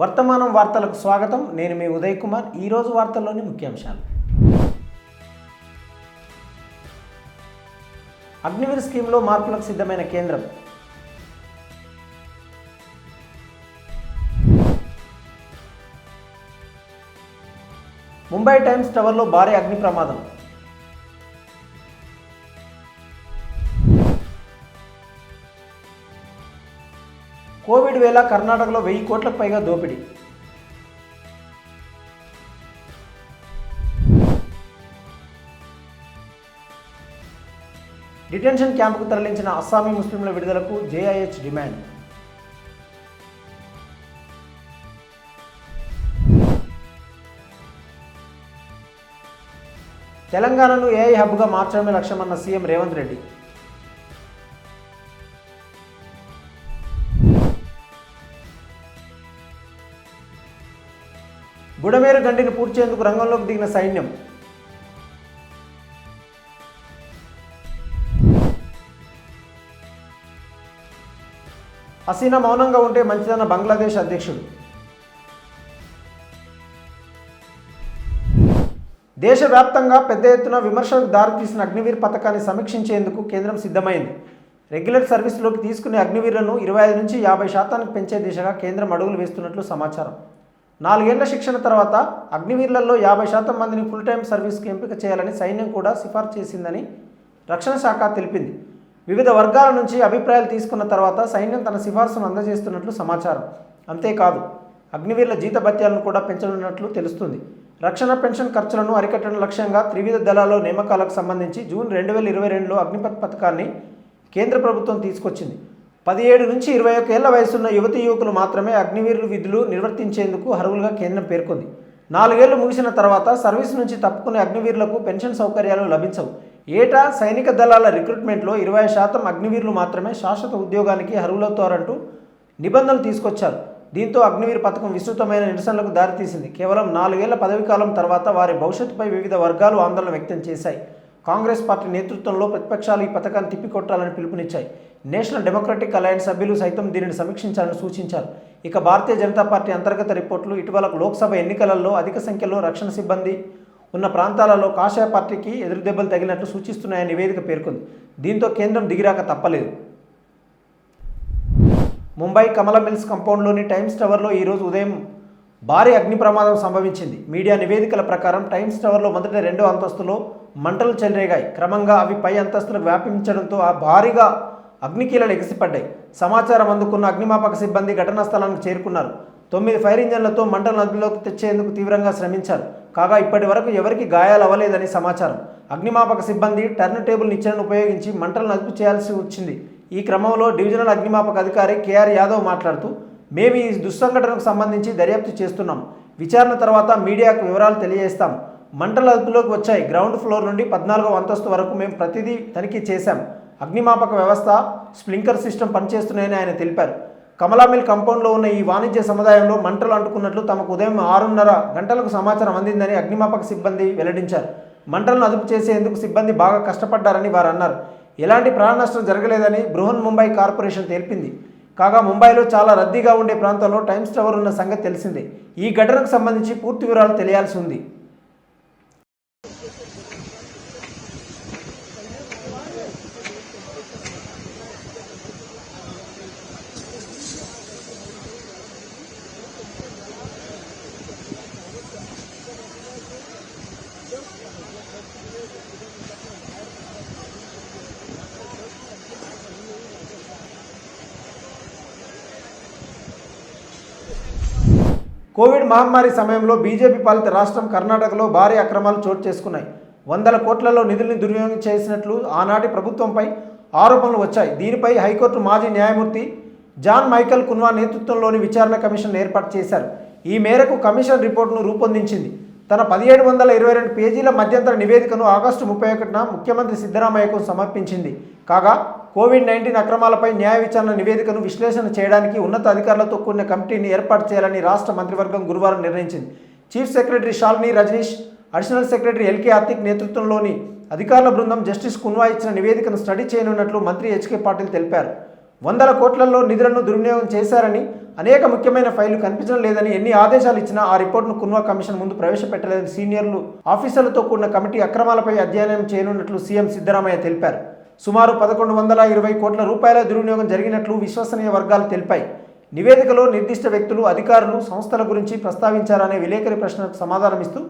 వర్తమానం వార్తలకు స్వాగతం. నేను మీ ఉదయ్ కుమార్. ఈరోజు వార్తల్లోని ముఖ్యాంశాలు. అగ్నివీర్ స్కీమ్లో మార్పులకు సిద్ధమైన కేంద్రం. ముంబై టైమ్స్ టవర్లో భారీ అగ్ని ప్రమాదం. కోవిడ్ వేళ కర్ణాటకలో వెయ్యి కోట్లకు పైగా దోపిడీ. డిటెన్షన్ క్యాంపుకు తరలించిన అస్సామీ ముస్లింల విడుదలకు జేఐహెచ్ డిమాండ్. తెలంగాణను ఏఐ హబ్గా మార్చడమే లక్ష్యమన్న సీఎం రేవంత్ రెడ్డి. బుడమేరు రంగంలోకి దిగిన సైన్యం. హసీనా మౌనంగా ఉంటే మంచిదన్న బంగ్లాదేశ్ అధ్యక్షుడు. దేశవ్యాప్తంగా పెద్ద ఎత్తున విమర్శలకు దారితీసిన అగ్నివీర్ పథకాన్ని సమీక్షించేందుకు కేంద్రం సిద్ధమైంది. రెగ్యులర్ సర్వీస్లోకి తీసుకునే అగ్నివీర్లను ఇరవై ఐదు నుంచి యాభై శాతానికి పెంచే దిశగా కేంద్రం అడుగులు వేస్తున్నట్లు సమాచారం. నాలుగేళ్ళ శిక్షణ తర్వాత అగ్నివీర్లలో యాభై శాతం మందిని ఫుల్ టైం సర్వీస్కి ఎంపిక చేయాలని సైన్యం కూడా సిఫార్సు చేసిందని రక్షణ శాఖ తెలిపింది. వివిధ వర్గాల నుంచి అభిప్రాయాలు తీసుకున్న తర్వాత సైన్యం తన సిఫార్సును అందజేస్తున్నట్లు సమాచారం. అంతేకాదు అగ్నివీర్ల జీతభత్యాలను కూడా పెంచనున్నట్లు తెలుస్తుంది. రక్షణ పెన్షన్ ఖర్చులను అరికట్టడం లక్ష్యంగా త్రివిధ దళాల నేమకాలకు సంబంధించి జూన్ రెండు వేల ఇరవై రెండులో అగ్నిపత్ పథకాన్ని కేంద్ర ప్రభుత్వం తీసుకొచ్చింది. పదిహేడు నుంచి ఇరవై ఒక్క ఏళ్ళ వయసున్న యువతి యువకులు మాత్రమే అగ్నివీరులు విధులు నిర్వర్తించేందుకు అర్హులుగా కేంద్రం పేర్కొంది. నాలుగేళ్ళు ముగిసిన తర్వాత సర్వీస్ నుంచి తప్పుకునే అగ్నివీరులకు పెన్షన్ సౌకర్యాలు లభించవు. ఏటా సైనిక దళాల రిక్రూట్మెంట్లో ఇరవై శాతం అగ్నివీరులు మాత్రమే శాశ్వత ఉద్యోగానికి అర్హులవుతారంటూ నిబంధనలు తీసుకొచ్చారు. దీంతో అగ్నివీర్ పథకం విస్తృతమైన నిరసనలకు దారితీసింది. కేవలం నాలుగేళ్ళ పదవీకాలం తర్వాత వారి భవిష్యత్తుపై వివిధ వర్గాలు ఆందోళన వ్యక్తం చేశాయి. కాంగ్రెస్ పార్టీ నేతృత్వంలో ప్రతిపక్షాలు ఈ పథకాన్ని తిప్పికొట్టాలని పిలుపునిచ్చాయి. నేషనల్ డెమోక్రటిక్ అలయన్స్ సభ్యులు సైతం దీనిని సమీక్షించాలని సూచించారు. ఇక భారతీయ జనతా పార్టీ అంతర్గత రిపోర్టులు ఇటీవల లోక్సభ ఎన్నికలలో అధిక సంఖ్యలో రక్షణ సిబ్బంది ఉన్న ప్రాంతాలలో కాషాయ పార్టీకి ఎదురుదెబ్బలు తగిలినట్లు సూచిస్తున్నాయని నివేదిక పేర్కొంది. దీంతో కేంద్రం దిగిరాక తప్పలేదు. ముంబై కమల మిల్స్ కంపౌండ్లోని టైమ్స్ టవర్లో ఈరోజు ఉదయం భారీ అగ్ని ప్రమాదం సంభవించింది. మీడియా నివేదికల ప్రకారం టైమ్స్ టవర్లో మొదటి రెండో అంతస్తులో మంటలు చెలరేగాయి. క్రమంగా అవి పై అంతస్తులకు వ్యాపించడంతో ఆ భారీగా అగ్నికీలలు ఎగిసిపడ్డాయి. సమాచారం అందుకున్న అగ్నిమాపక సిబ్బంది ఘటనా స్థలానికి చేరుకున్నారు. తొమ్మిది ఫైర్ ఇంజన్లతో మంటలు అదుపులోకి తెచ్చేందుకు తీవ్రంగా శ్రమించారు. కాగా ఇప్పటి వరకు ఎవరికి గాయాలు అవ్వలేదని సమాచారం. అగ్నిమాపక సిబ్బంది టర్న్ టేబుల్ నిచ్చెనను ఉపయోగించి మంటలను అదుపు చేయాల్సి వచ్చింది. ఈ క్రమంలో డివిజనల్ అగ్నిమాపక అధికారి కేఆర్ యాదవ్ మాట్లాడుతూ మేము ఈ దుస్సంఘటనకు సంబంధించి దర్యాప్తు చేస్తున్నాం. విచారణ తర్వాత మీడియాకు వివరాలు తెలియజేస్తాం. మంటలు అదుపులోకి వచ్చాయి. గ్రౌండ్ ఫ్లోర్ నుండి పద్నాలుగో అంతస్తు వరకు మేము ప్రతిదీ తనిఖీ చేశాం. అగ్నిమాపక వ్యవస్థ స్ప్లింకర్ సిస్టమ్ పనిచేస్తున్నాయని ఆయన తెలిపారు. కమలామిల్ కంపౌండ్లో ఉన్న ఈ వాణిజ్య సముదాయంలో మంటలు అంటుకున్నట్లు తమకు ఉదయం ఆరున్నర గంటలకు సమాచారం అందిందని అగ్నిమాపక సిబ్బంది వెల్లడించారు. మంటలను అదుపు చేసేందుకు సిబ్బంది బాగా కష్టపడ్డారని వారు అన్నారు. ఎలాంటి ప్రాణ నష్టం జరగలేదని బృహన్ ముంబై కార్పొరేషన్ తెలిపింది. కాగా ముంబైలో చాలా రద్దీగా ఉండే ప్రాంతంలో టైమ్స్ టవర్ ఉన్న సంగతి తెలిసిందే. ఈ ఘటనకు సంబంధించి పూర్తి వివరాలు తెలియాల్సి ఉంది. కోవిడ్ మహమ్మారి సమయంలో బీజేపీ పాలిత రాష్ట్రం కర్ణాటకలో భారీ అక్రమాలు చోటు చేసుకున్నాయి. వందల కోట్లలో నిధుల్ని దుర్వినియోగం చేసినట్లు ఆనాటి ప్రభుత్వంపై ఆరోపణలు వచ్చాయి. దీనిపై హైకోర్టు మాజీ న్యాయమూర్తి జాన్ మైకల్ కున్వా నేతృత్వంలోని విచారణ కమిషన్ ఏర్పాటు చేశారు. ఈ మేరకు కమిషన్ రిపోర్టును రూపొందించింది. తన పదిహేడు వందల ఇరవై రెండు పేజీల మధ్యంతర నివేదికను ఆగస్టు ముప్పై ఒకటిన ముఖ్యమంత్రి సిద్ధరామయ్యకు సమర్పించింది. కాగా కోవిడ్ నైన్టీన్ అక్రమాలపై న్యాయ విచారణ నివేదికను విశ్లేషణ చేయడానికి ఉన్నత అధికారులతో కూడిన కమిటీని ఏర్పాటు చేయాలని రాష్ట్ర మంత్రివర్గం గురువారం నిర్ణయించింది. చీఫ్ సెక్రటరీ షాల్ని రజనీష్ అడిషనల్ సెక్రటరీ ఎల్కే ఆర్తిక్ నేతృత్వంలోని అధికారుల బృందం జస్టిస్ కున్వా ఇచ్చిన నివేదికను స్టడీ చేయనున్నట్లు మంత్రి హెచ్కే పాటిల్ తెలిపారు. వందల కోట్లలో నిధులను దుర్వినియోగం చేశారని అనేక ముఖ్యమైన ఫైళ్ళు కనిపించడం లేదని ఎన్ని ఆదేశాలు ఇచ్చినా ఆ రిపోర్టును కున్వా కమిషన్ ముందు ప్రవేశపెట్టలేదని సీనియర్లు ఆఫీసర్లతో కూడిన కమిటీ అక్రమాలపై అధ్యయనం చేయనున్నట్లు సీఎం సిద్ధరామయ్య తెలిపారు. సుమారు పదకొండు వందల ఇరవై కోట్ల రూపాయల దుర్వినియోగం జరిగినట్లు విశ్వసనీయ వర్గాలు తెలిపాయి. నివేదికలో నిర్దిష్ట వ్యక్తులు అధికారులు సంస్థల గురించి ప్రస్తావించారనే విలేకరి ప్రశ్నకు సమాధానమిస్తూ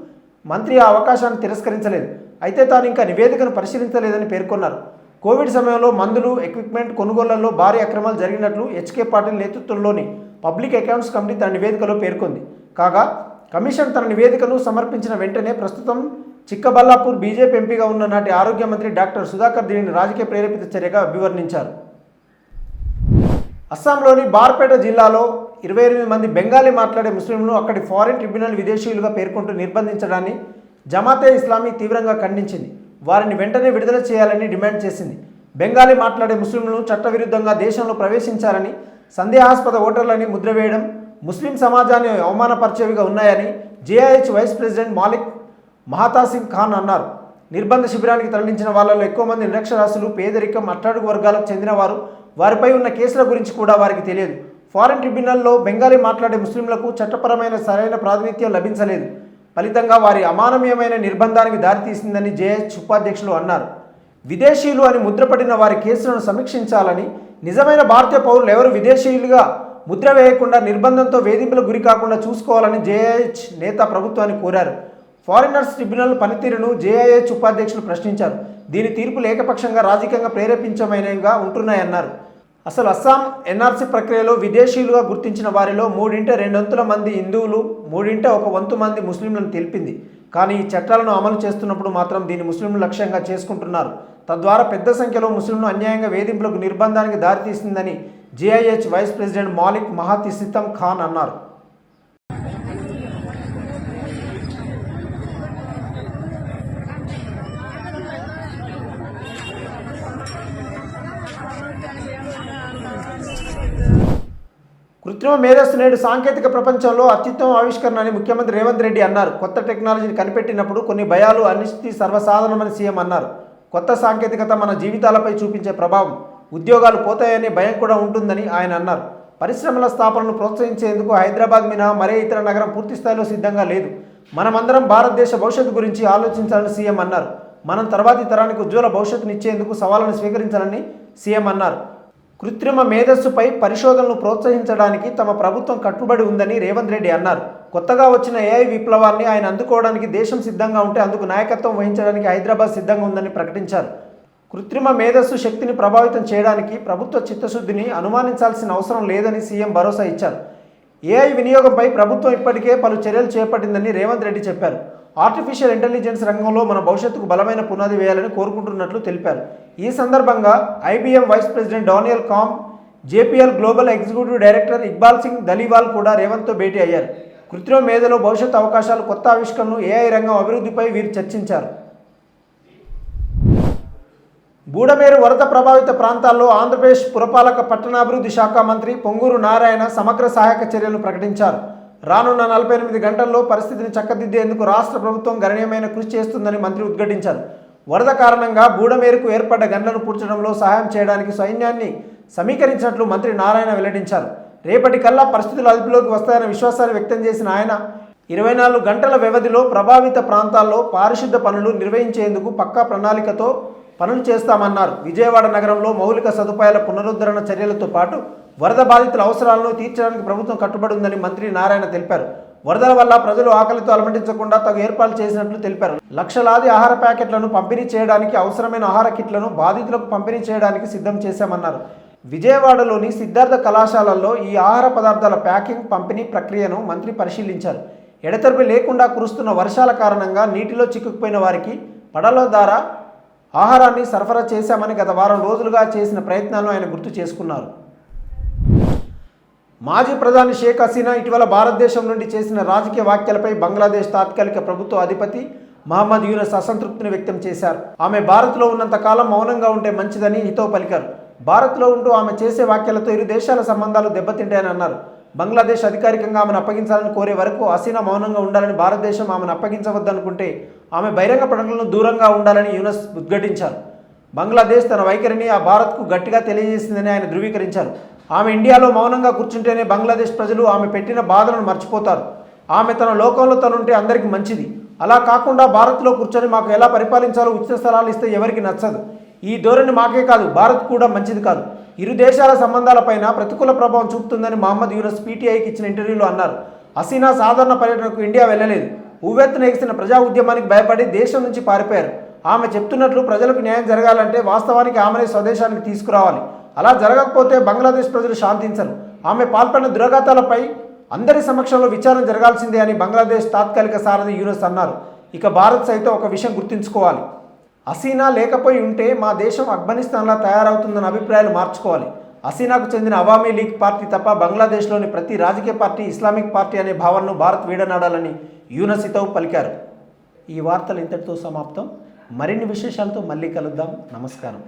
మంత్రి ఆ అవకాశాన్ని తిరస్కరించలేదు. అయితే తాను ఇంకా నివేదికను పరిశీలించలేదని పేర్కొన్నారు. కోవిడ్ సమయంలో మందులు ఎక్విప్మెంట్ కొనుగోళ్ళలో భారీ అక్రమాలు జరిగినట్లు హెచ్కే పాటిల్ నేతృత్వంలోని పబ్లిక్ అకౌంట్స్ కమిటీ తన నివేదికలో పేర్కొంది. కాగా కమిషన్ తన నివేదికను సమర్పించిన వెంటనే ప్రస్తుతం చిక్కబల్లాపూర్ బీజేపీ ఎంపీగా ఉన్న నాటి ఆరోగ్య మంత్రి డాక్టర్ సుధాకర్ దీనిని రాజకీయ ప్రేరేపిత చర్యగా అభివర్ణించారు. అస్సాంలోని బార్పేట జిల్లాలో ఇరవై ఎనిమిది మంది బెంగాలీ మాట్లాడే ముస్లింలను అక్కడి ఫారిన్ ట్రిబ్యునల్ విదేశీయులుగా పేర్కొంటూ నిర్బంధించడాన్ని జమాతే ఇస్లామీ తీవ్రంగా ఖండించింది. వారిని వెంటనే విడుదల చేయాలని డిమాండ్ చేసింది. బెంగాలీ మాట్లాడే ముస్లింలను చట్టవిరుద్ధంగా దేశంలో ప్రవేశించారని సందేహాస్పద ఓటర్లని ముద్ర వేయడం ముస్లిం సమాజాన్ని అవమానపరిచేవిగా ఉన్నాయని జేఐహెచ్ వైస్ ప్రెసిడెంట్ మాలిక్ మహాతాసింగ్ ఖాన్ అన్నారు. నిర్బంధ శిబిరానికి తరలించిన వాళ్ళలో ఎక్కువ మంది నిరక్షరాస్యులు పేదరికం అట్టడుగు వర్గాలకు చెందినవారు. వారిపై ఉన్న కేసుల గురించి కూడా వారికి తెలియదు. ఫారెన్ ట్రిబ్యునల్లో బెంగాలీ మాట్లాడే ముస్లింలకు చట్టపరమైన సరైన ప్రాతినిధ్యం లభించలేదు. ఫలితంగా వారి అమానవీయమైన నిర్బంధానికి దారితీసిందని జేహెచ్ ఉపాధ్యక్షులు అన్నారు. విదేశీయులు అని ముద్రపడిన వారి కేసులను సమీక్షించాలని నిజమైన భారతీయ పౌరులు ఎవరు విదేశీయులుగా ముద్ర వేయకుండా నిర్బంధంతో వేధింపులకు గురి కాకుండా చూసుకోవాలని జేహెచ్ నేత ప్రభుత్వాన్ని కోరారు. ఫారినర్స్ ట్రిబ్యునల్ పనితీరును జేఐహెచ్ ఉపాధ్యక్షులు ప్రశ్నించారు. దీని తీర్పులు ఏకపక్షంగా రాజకీయంగా ప్రేరేపించమైనవిగా ఉంటున్నాయన్నారు. అసలు అస్సాం ఎన్ఆర్సీ ప్రక్రియలో విదేశీయులుగా గుర్తించిన వారిలో మూడింట రెండొంతుల మంది హిందువులు మూడింట ఒక వంతు మంది ముస్లింలను తెలిపింది. కానీ ఈ చట్టాలను అమలు చేస్తున్నప్పుడు మాత్రం దీన్ని ముస్లింలు లక్ష్యంగా చేసుకుంటున్నారు. తద్వారా పెద్ద సంఖ్యలో ముస్లింలు అన్యాయంగా వేధింపులకు నిర్బంధానికి దారితీసిందని జేఐహెచ్ వైస్ ప్రెసిడెంట్ మాలిక్ మహాతిసితం ఖాన్ అన్నారు. కృత్రిమ మేధస్సు నేడు సాంకేతిక ప్రపంచంలో అత్యుత్తమ ఆవిష్కరణ అని ముఖ్యమంత్రి రేవంత్ రెడ్డి అన్నారు. కొత్త టెక్నాలజీని కనిపెట్టినప్పుడు కొన్ని భయాలు అనిశ్చితి సర్వసాధారణమని సీఎం అన్నారు. కొత్త సాంకేతికత మన జీవితాలపై చూపించే ప్రభావం ఉద్యోగాలు పోతాయనే భయం కూడా ఉంటుందని ఆయన అన్నారు. పరిశ్రమల స్థాపనను ప్రోత్సహించేందుకు హైదరాబాద్ మినహా మరే ఇతర నగరం పూర్తి స్థాయిలో సిద్ధంగా లేదు. మనమందరం భారతదేశ భవిష్యత్తు గురించి ఆలోచించాలని సీఎం అన్నారు. మనం తర్వాతి తరానికి ఉజ్వల భవిష్యత్తునిచ్చేందుకు సవాళ్ళను స్వీకరించాలని సీఎం అన్నారు. కృత్రిమ మేధస్సుపై పరిశోధనలు ప్రోత్సహించడానికి తమ ప్రభుత్వం కట్టుబడి ఉందని రేవంత్ రెడ్డి అన్నారు. కొత్తగా వచ్చిన ఏఐ విప్లవాన్ని ఆయన అందుకోవడానికి దేశం సిద్ధంగా ఉంటే అందుకు నాయకత్వం వహించడానికి హైదరాబాద్ సిద్ధంగా ఉందని ప్రకటించారు. కృత్రిమ మేధస్సు శక్తిని ప్రభావితం చేయడానికి ప్రభుత్వ చిత్తశుద్ధిని అనుమానించాల్సిన అవసరం లేదని సీఎం భరోసా ఇచ్చారు. ఏఐ వినియోగంపై ప్రభుత్వం ఇప్పటికే పలు చర్యలు చేపట్టిందని రేవంత్ రెడ్డి చెప్పారు. ఆర్టిఫిషియల్ ఇంటెలిజెన్స్ రంగంలో మన భవిష్యత్తుకు బలమైన పునాది వేయాలని కోరుకుంటున్నట్లు తెలిపారు. ఈ సందర్భంగా IBM vice president Daniel com JPL global executive director Iqbal Singh Dhaliwal కూడా రేవంత్తో భేటీ అయ్యారు. కృత్రిమ మేధలో భవిష్యత్ అవకాశాలు కొత్త ఆవిష్కరణలు ఏఐ రంగం అభివృద్ధిపై వీరు చర్చించారు. బూడమేరు వరద ప్రభావిత ప్రాంతాల్లో ఆంధ్రప్రదేశ్ పురపాలక పట్టణాభివృద్ధి శాఖ మంత్రి పొంగూరు నారాయణ సమగ్ర సహాయక చర్యలు ప్రకటించారు. రానున్న నలభై ఎనిమిది గంటల్లో పరిస్థితిని చక్కదిద్దేందుకు రాష్ట్ర ప్రభుత్వం గణనీయమైన కృషి చేస్తుందని మంత్రి ఉద్ఘాటించారు. వరద కారణంగా బూడమేరుకు ఏర్పడ్డ గండ్లను పూడ్చడంలో సహాయం చేయడానికి సైన్యాన్ని సమీకరించినట్లు మంత్రి నారాయణ వెల్లడించారు. రేపటి కల్లా పరిస్థితులు అదుపులోకి వస్తాయన్న విశ్వాసాన్ని వ్యక్తం చేసిన ఆయన ఇరవై నాలుగు గంటల వ్యవధిలో ప్రభావిత ప్రాంతాల్లో పారిశుద్ధ పనులు నిర్వహించేందుకు పక్కా ప్రణాళికతో పనులు చేస్తామన్నారు. విజయవాడ నగరంలో మౌలిక సదుపాయాల పునరుద్ధరణ చర్యలతో పాటు వరద బాధితుల అవసరాలను తీర్చడానికి ప్రభుత్వం కట్టుబడి ఉందని మంత్రి నారాయణ తెలిపారు. వరదల వల్ల ప్రజలు ఆకలితో అలమటించకుండా తగు ఏర్పాట్లు చేసినట్లు తెలిపారు. లక్షలాది ఆహార ప్యాకెట్లను పంపిణీ చేయడానికి అవసరమైన ఆహార కిట్లను బాధితులకు పంపిణీ చేయడానికి సిద్ధం చేశామన్నారు. విజయవాడలోని సిద్ధార్థ కళాశాలల్లో ఈ ఆహార పదార్థాల ప్యాకింగ్ పంపిణీ ప్రక్రియను మంత్రి పరిశీలించారు. ఎడతెరిపి లేకుండా కురుస్తున్న వర్షాల కారణంగా నీటిలో చిక్కుకుపోయిన వారికి పడల ద్వారా ఆహారాన్ని సరఫరా చేశామని గత వారం రోజులుగా చేసిన ప్రయత్నాలను ఆయన గుర్తు చేసుకున్నారు. మాజీ ప్రధాని షేక్ హసీనా ఇటీవల భారతదేశం నుండి చేసిన రాజకీయ వ్యాఖ్యలపై బంగ్లాదేశ్ తాత్కాలిక ప్రభుత్వ అధిపతి మహమ్మద్ యూనస్ అసంతృప్తిని వ్యక్తం చేశారు. ఆమె భారత్లో ఉన్నంత కాలం మౌనంగా ఉంటే మంచిదని హితో పలికారు. భారత్లో ఉంటూ ఆమె చేసే వ్యాఖ్యలతో ఇరు దేశాల సంబంధాలు దెబ్బతింటాయని అన్నారు. బంగ్లాదేశ్ అధికారికంగా ఆమెను అప్పగించాలని కోరే వరకు హసీనా మౌనంగా ఉండాలని భారతదేశం ఆమెను అప్పగించవద్దనుకుంటే ఆమె బహిరంగ ప్రకటనలను దూరంగా ఉండాలని యూనస్ ఉద్ఘాటించారు. బంగ్లాదేశ్ తన వైఖరిని ఆ భారత్కు గట్టిగా తెలియజేసిందని ఆయన ధృవీకరించారు. ఆమె ఇండియాలో మౌనంగా కూర్చుంటేనే బంగ్లాదేశ్ ప్రజలు ఆమె పెట్టిన బాధలను మర్చిపోతారు. ఆమె తన లోకంలో తనుంటే అందరికీ మంచిది. అలా కాకుండా భారత్లో కూర్చొని మాకు ఎలా పరిపాలించాలో ఉచిత స్థలాలు ఇస్తే ఎవరికి నచ్చదు. ఈ ధోరణి మాకే కాదు భారత్ కూడా మంచిది కాదు. ఇరు దేశాల సంబంధాలపైన ప్రతికూల ప్రభావం చూపుతుందని మహమ్మద్ యూనస్ పీటీఐకి ఇచ్చిన ఇంటర్వ్యూలో అన్నారు. హసీనా సాధారణ పర్యటనకు ఇండియా వెళ్ళలేదు. ఉవ్వెత్తున ఎగిసిన ప్రజా ఉద్యమానికి భయపడి దేశం నుంచి పారిపోయారు. ఆమె చెప్తున్నట్లు ప్రజలకు న్యాయం జరగాలంటే వాస్తవానికి ఆమెనే స్వదేశానికి తీసుకురావాలి. అలా జరగకపోతే బంగ్లాదేశ్ ప్రజలు శాంతించరు. ఆమె పాల్పడిన దురాఘాతాలపై అందరి సమక్షంలో విచారణ జరగాల్సిందే అని బంగ్లాదేశ్ తాత్కాలిక సారథి యూనస్ అన్నారు. ఇక భారత్ సైతం ఒక విషయం గుర్తుంచుకోవాలి. హసీనా లేకపోయి ఉంటే మా దేశం ఆఫ్ఘనిస్తాన్లా తయారవుతుందన్న అభిప్రాయాలు మార్చుకోవాలి. హసీనాకు చెందిన అవామీ లీగ్ పార్టీ తప్ప బంగ్లాదేశ్లోని ప్రతి రాజకీయ పార్టీ ఇస్లామిక్ పార్టీ అనే భావనను భారత్ వీడనాడాలని యూనసితో పలికారు. ఈ వార్తలు ఇంతటితో సమాప్తం. మరిన్ని విశేషాలతో మళ్ళీ కలుద్దాం. నమస్కారం.